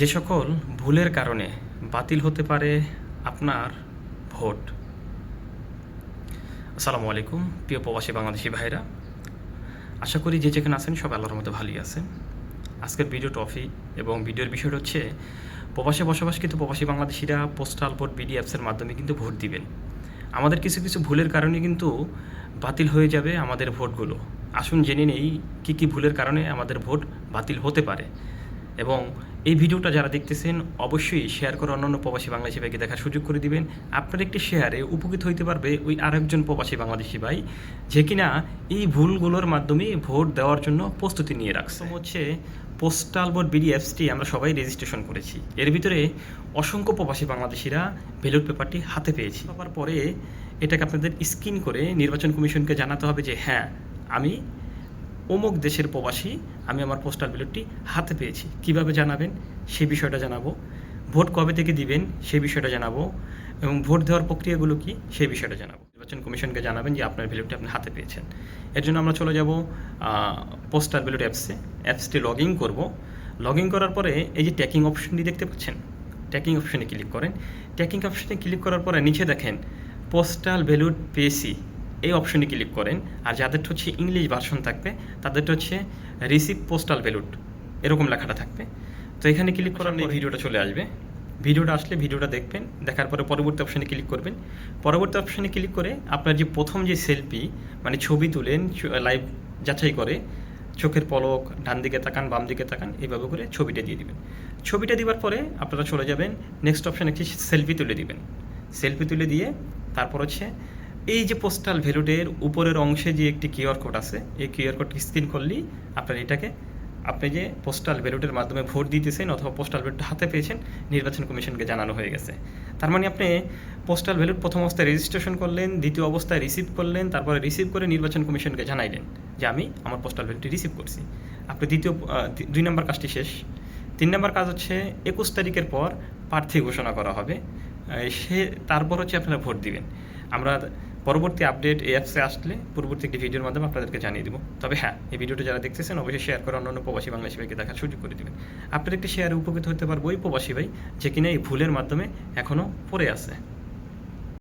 যে সকল ভুলের কারণে বাতিল হতে পারে আপনার ভোট। আসসালামু আলাইকুম, প্রিয় প্রবাসী বাংলাদেশি ভাইরা আশা করি যে যেখানে আছেন সব আল্লাহর মতো ভালোই আছেন। আজকের ভিডিও টফি এবং ভিডিওর বিষয়টা হচ্ছে, প্রবাসে বসবাস কিন্তু প্রবাসী বাংলাদেশিরা পোস্টাল ভোট বিডি অ্যাপসের মাধ্যমে কিন্তু ভোট দিবেন। আমাদের কিছু কিছু ভুলের কারণে কিন্তু বাতিল হয়ে যাবে আমাদের ভোটগুলো। আসুন জেনে নেই কী কী ভুলের কারণে আমাদের ভোট বাতিল হতে পারে। এবং এই ভিডিওটা যারা দেখতেছেন, অবশ্যই শেয়ার করে অন্যান্য প্রবাসী বাংলাদেশি ভাইকে দেখার সুযোগ করে দিবেন। আপনার একটি শেয়ারে উপকৃত হইতে পারবে ওই আরেকজন প্রবাসী বাংলাদেশি ভাই, যে কিনা এই ভুলগুলোর মাধ্যমে ভোট দেওয়ার জন্য প্রস্তুতি নিয়ে রাখছে। হচ্ছে পোস্টাল ভোট বিডি অ্যাপসটি আমরা সবাই রেজিস্ট্রেশন করেছি। এর ভিতরে অসংখ্য প্রবাসী বাংলাদেশিরা ব্যালট পেপারটি হাতে পেয়েছি। পাওয়ার পরে এটাকে আপনাদের স্ক্রিন করে নির্বাচন কমিশনকে জানাতে হবে যে হ্যাঁ আমি অমুক দেশের প্রবাসী, আমি আমার পোস্টাল ব্যালটটি হাতে পেয়েছি। কীভাবে জানাবেন? সে বিষয়টা জানাব। ভোট কবে থেকে দিবেন? সে বিষয়টা জানাব। এবং ভোট দেওয়ার প্রক্রিয়াগুলো কি? সেই বিষয়টা জানাব। নির্বাচন কমিশনকে জানাবেন যে আপনার ব্যালটটি আপনি হাতে পেয়েছেন। এর জন্য আমরা চলে যাব পোস্টাল ব্যালট অ্যাপসে অ্যাপসটি লগ ইন করব। লগ ইন করার পরে এই যে ট্যাকিং অপশনটি দেখতে পাচ্ছেন? ট্যাকিং অপশনে ক্লিক করেন। ট্যাকিং অপশনে ক্লিক করার পরে নিচে দেখেন পোস্টাল ভ্যালুড পেসি এই অপশনে ক্লিক করেন। আর যাদেরটা হচ্ছে ইংলিশ ভার্সন থাকবে তাদেরটা হচ্ছে রিসিভ পোস্টাল ভ্যালুড এরকম লেখাটা থাকবে। তো এখানে ক্লিক করার পরে ভিডিওটা চলে আসবে। ভিডিওটা আসলে ভিডিওটা দেখবেন দেখার পরে পরবর্তী অপশানে ক্লিক করবেন। পরবর্তী অপশানে ক্লিক করে আপনার যে প্রথম যে সেলফি মানে ছবি তুলেন লাইভ যাচাই করে চোখের পলক ডান দিকে তাকান বাম দিকে তাকান এইভাবে করে ছবিটা দিয়ে দিবেন। ছবিটা দেওয়ার পরে আপনারা চলে যাবেন নেক্সট অপশানে একটি সেলফি তুলে দিবেন। সেলফি তুলে দিয়ে তারপর হচ্ছে এই যে পোস্টাল ভ্যালুটের উপরের অংশে যে একটি কিউআর কোড আছে, এই কিউআর কোড স্ক্রিন করলেই আপনার এটাকে, আপনি যে পোস্টাল ব্যালটের মাধ্যমে ভোট দিতেছেন অথবা পোস্টাল ব্যালট হাতে পেয়েছেন, নির্বাচন কমিশনকে জানানো হয়ে গেছে। তার মানে আপনি পোস্টাল ব্যালট প্রথম অবস্থায় রেজিস্ট্রেশন করলেন, দ্বিতীয় অবস্থায় রিসিভ করলেন, তারপরে রিসিভ করে নির্বাচন কমিশনকে জানাইলেন যে আমি আমার পোস্টাল ব্যালটটি রিসিভ করছি। আপনি দ্বিতীয় দুই নম্বর কাজটি শেষ। তিন নম্বর কাজ হচ্ছে একুশ তারিখের পর প্রার্থী ঘোষণা করা হবে। সে, তারপর হচ্ছে আপনারা ভোট দিবেন। আমরা পরবর্তী আপডেট এই অ্যাপসে আসলে পরবর্তী একটি ভিডিওর মাধ্যমে আপনাদেরকে জানিয়ে দিব। তবে হ্যাঁ এই ভিডিওটি যারা দেখতেছেন, অবশ্যই শেয়ার করে অন্যান্য প্রবাসী বাংলাদেশি ভাইকে দেখার সুযোগ করে দেবেন। আপনার একটি শেয়ারে উপকৃত হতে পারব ওই প্রবাসী ভাই, যে কিনা এই ভুলের মাধ্যমে এখনও পড়ে আছে।